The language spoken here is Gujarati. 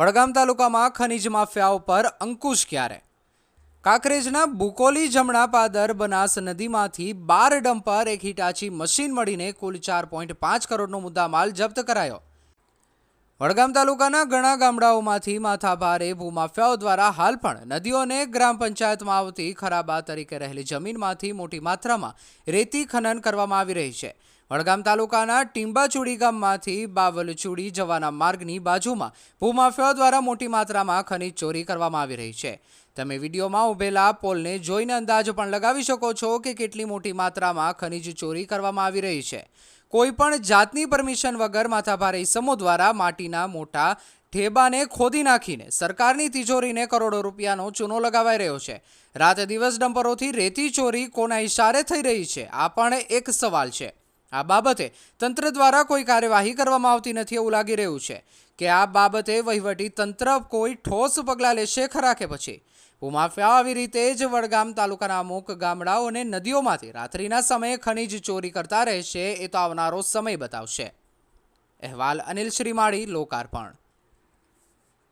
વડગામ તાલુકામાં ખનીજ માફિયાઓ પર અંકુશ ક્યારે? કાંકરેજના બુકોલી જમણા પાદર બનાસ નદીમાંથી બાર ડમ્પર, એક હિટાચી મશીન મળીને કુલ ચાર પોઈન્ટ પાંચ કરોડનો મુદ્દામાલ જપ્ત કરાયો. વડગામ તાલુકાના ઘણા ગામડાઓમાંથી માથાભારે ભૂમાફિયાઓ દ્વારા હાલ પણ નદીઓને ગ્રામ પંચાયતમાં આવતી ખરાબા તરીકે રહેલી જમીનમાંથી મોટી માત્રામાં રેતી ખનન કરવામાં આવી રહી છે. વડગામ તાલુકાના ટીંબાચુડી ગામમાંથી બાવલચુડી જવાના માર્ગની બાજુમાં ભૂમાફિયાઓ દ્વારા મોટી માત્રામાં ખનીજ ચોરી કરવામાં આવી રહી છે. તમે વિડીયોમાં ઉભેલા પોલને જોઈને અંદાજ પણ લગાવી શકો છો કે કેટલી મોટી માત્રામાં ખનીજ ચોરી કરવામાં આવી રહી છે. કોઈપણ જાતની પરમિશન વગર માથાભારે ઇસમો દ્વારા માટીના મોટા ઠેબાને ખોદી નાખીને સરકારની તિજોરીને કરોડો રૂપિયાનો ચૂનો લગાવાઈ રહ્યો છે. રાતે દિવસ ડમ્પરોથી રેતી ચોરી કોના ઇશારે થઈ રહી છે, આ પણ એક સવાલ છે. આ બાબતે તંત્ર દ્વારા કોઈ કાર્યવાહી કરવામાં આવતી નથી એવું લાગી રહ્યું છે કે આ બાબતે વહીવટી તંત્ર કોઈ ઠોસ પગલાં લેશે ખરા કે પછી? ભૂમાફિયા આવી રીતે જ વડગામ તાલુકાના અમુક ગામડાઓ અને નદીઓમાંથી રાત્રિના સમયે ખનીજ ચોરી કરતા રહેશે એ તો આવનારો સમય બતાવશે. અહેવાલ અનિલ શ્રીમાળી, લોકાર્પણ.